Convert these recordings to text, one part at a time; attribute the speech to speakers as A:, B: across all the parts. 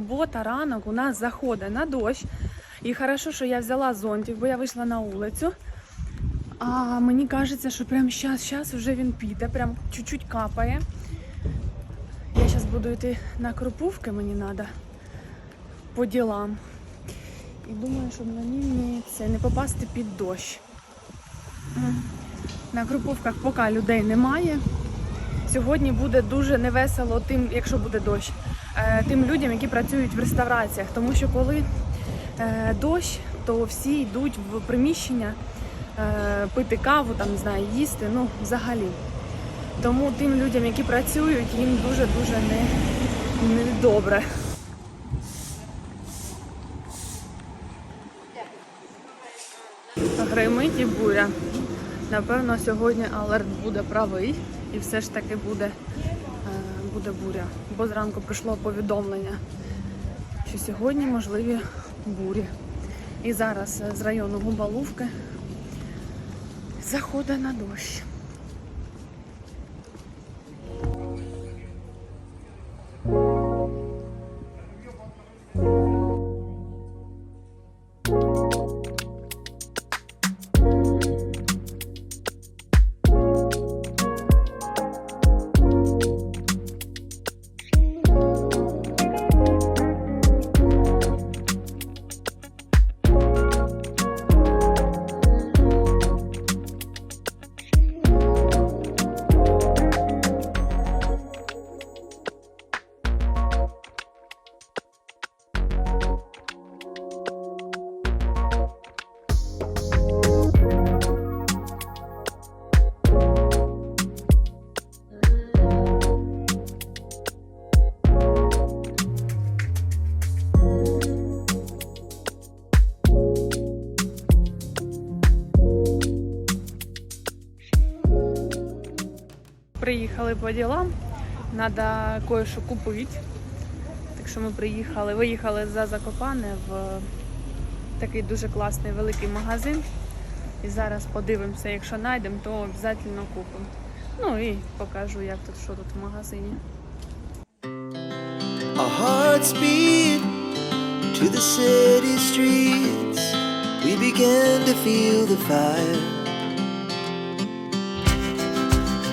A: Субота, ранок у нас заходить на дощ. І хорошо, що я взяла зонтик, бо я вийшла на вулицю. А мені кажеться, що прямо зараз, зараз вже він піде, прям чуть-чуть капає. Я зараз буду йти на Кропувки, мені треба по ділам. І думаю, щоб мені це, не попасти під дощ. На Кропувках поки людей немає. Сьогодні буде дуже невесело тим, якщо буде дощ, тим людям, які працюють в реставраціях. Тому що коли е, дощ, то всі йдуть в приміщення е, пити каву, там не знаю, їсти, ну взагалі. Тому тим людям, які працюють, їм дуже-дуже не, не добре. Гримить і буря. Напевно, сьогодні алерт буде правий і все ж таки буде, е, буде буря. Бо зранку прийшло повідомлення, що сьогодні можливі бурі. І зараз е, з району Губалувки заходить на дощ. Приїхали по ділам, треба кое-що купити. Так що ми приїхали, виїхали за Закопане в такий дуже класний великий магазин. І зараз подивимося, якщо знайдемо, то обов'язково купимо. Ну і покажу, як тут, що тут в магазині.
B: Our hearts beat to the city streets. We began to feel the fire.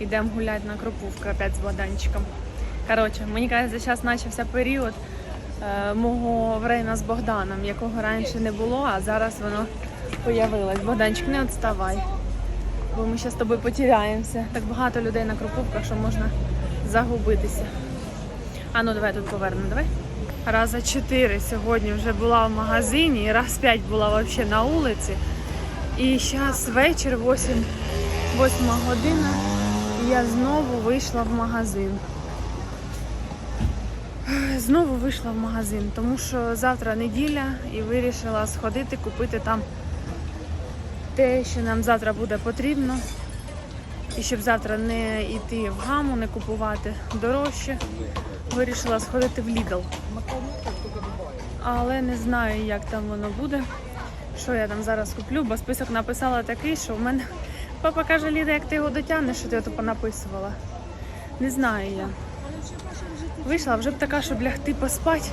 A: Йдемо гуляти на Кропувку опять з Богданчиком. Коротше, мені кажеться, зараз почався період е, мого время з Богданом, якого раніше не було, а зараз воно появилось. Богданчик, не відставай. Бо ми зараз з тобою потеряємося. Так багато людей на Кропувках, що можна загубитися. А ну давай тут повернемо, давай. Раза чотири сьогодні вже була в магазині, і раз п'ять була взагалі на вулиці. І зараз вечір, 8, 8 година, я знову вийшла в магазин. Знову вийшла в магазин, тому що завтра неділя і вирішила сходити, купити там те, що нам завтра буде потрібно. І щоб завтра не йти в гаму, не купувати дорожче, вирішила сходити в Lidl. Але не знаю, як там воно буде що я там зараз куплю, бо список написала такий, що в мене папа каже, Ліда, як ти його дотягнеш, що ти ото понаписувала. Не знаю я. Вийшла вже б така, щоб лягти поспати.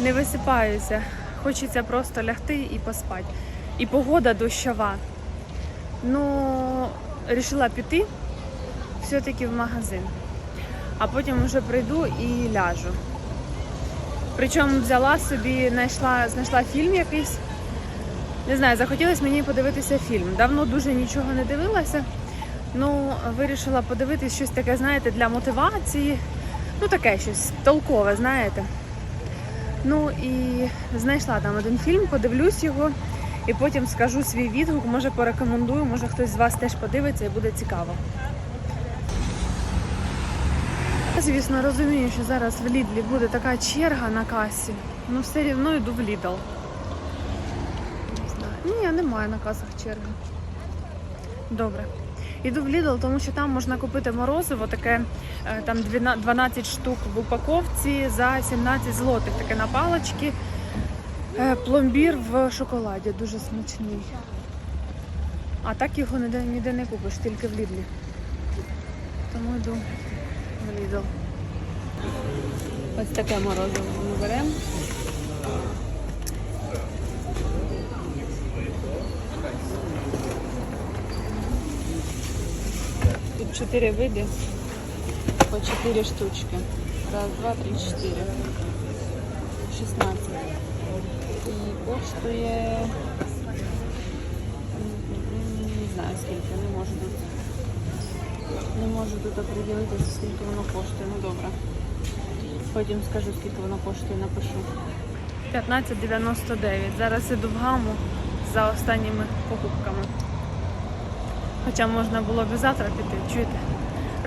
A: Не висипаюся. Хочеться просто лягти і поспати. І погода дощова. Ну, вирішила піти все-таки в магазин. А потім вже прийду і ляжу. Причому взяла собі, знайшла, знайшла фільм якийсь. Не знаю, захотілося мені подивитися фільм. Давно дуже нічого не дивилася. Ну, вирішила подивитись щось таке, знаєте, для мотивації. Ну, таке щось толкове, знаєте. Ну і знайшла там один фільм, подивлюсь його і потім скажу свій відгук, може порекомендую, може хтось з вас теж подивиться і буде цікаво. Я, звісно, розумію, що зараз в Лідлі буде така черга на касі. Ну все рівно йду в Лідл. Ні, немає на касах черги. Добре. Іду в Lidl, тому що там можна купити морозиво, таке е, там 12 12 штук в упаковці за 17 злотих, таке на палички. Е, Пломбір в шоколаді, дуже смачний. А так його ніде, ніде не купиш, тільки в Лідлі. Тому йду в Lidl. Ось таке морозиво ми беремо. Чотири види по 4 штучки. Раз, два, три, чотири. 16. І коштує. Не знаю скільки, не можу тут. Не можу тут определитися, скільки воно коштує. Ну добре. Потім скажу, скільки воно коштує, напишу. 15,99. Зараз іду в гаму за останніми покупками. Хоча можна було б завтра піти, чуєте?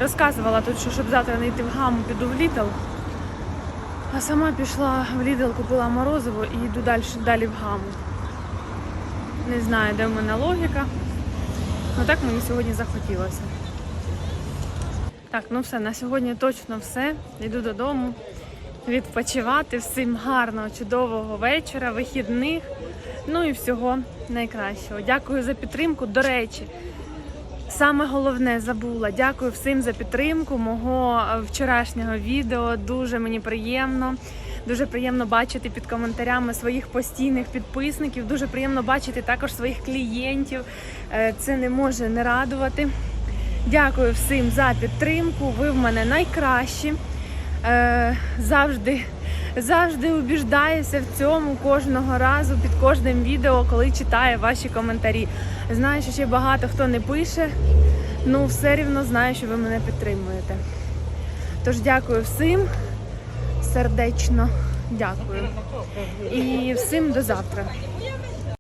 A: Розказувала тут, що щоб завтра не йти в гаму, піду в Лідл. А сама пішла в Лідл, купила морозиво і йду далі, далі в гаму. Не знаю, де в мене логіка. Ну так мені сьогодні захотілося. Так, ну все, на сьогодні точно все. Йду додому відпочивати. Всім гарного, чудового вечора, вихідних. Ну і всього найкращого. Дякую за підтримку. До речі, Саме головне забула. Дякую всім за підтримку мого е, вчорашнього відео. Дуже мені приємно. Дуже приємно бачити під коментарями своїх постійних підписників. Дуже приємно бачити також своїх клієнтів. Е, Це не може не радувати. Дякую всім за підтримку. Ви в мене найкращі. Е, Завжди, завжди убіждаюся в цьому кожного разу під кожним відео, коли читаю ваші коментарі. Знаю, що ще багато хто не пише, ну все рівно знаю, що ви мене підтримуєте. Тож дякую всім, сердечно дякую. І всім до завтра.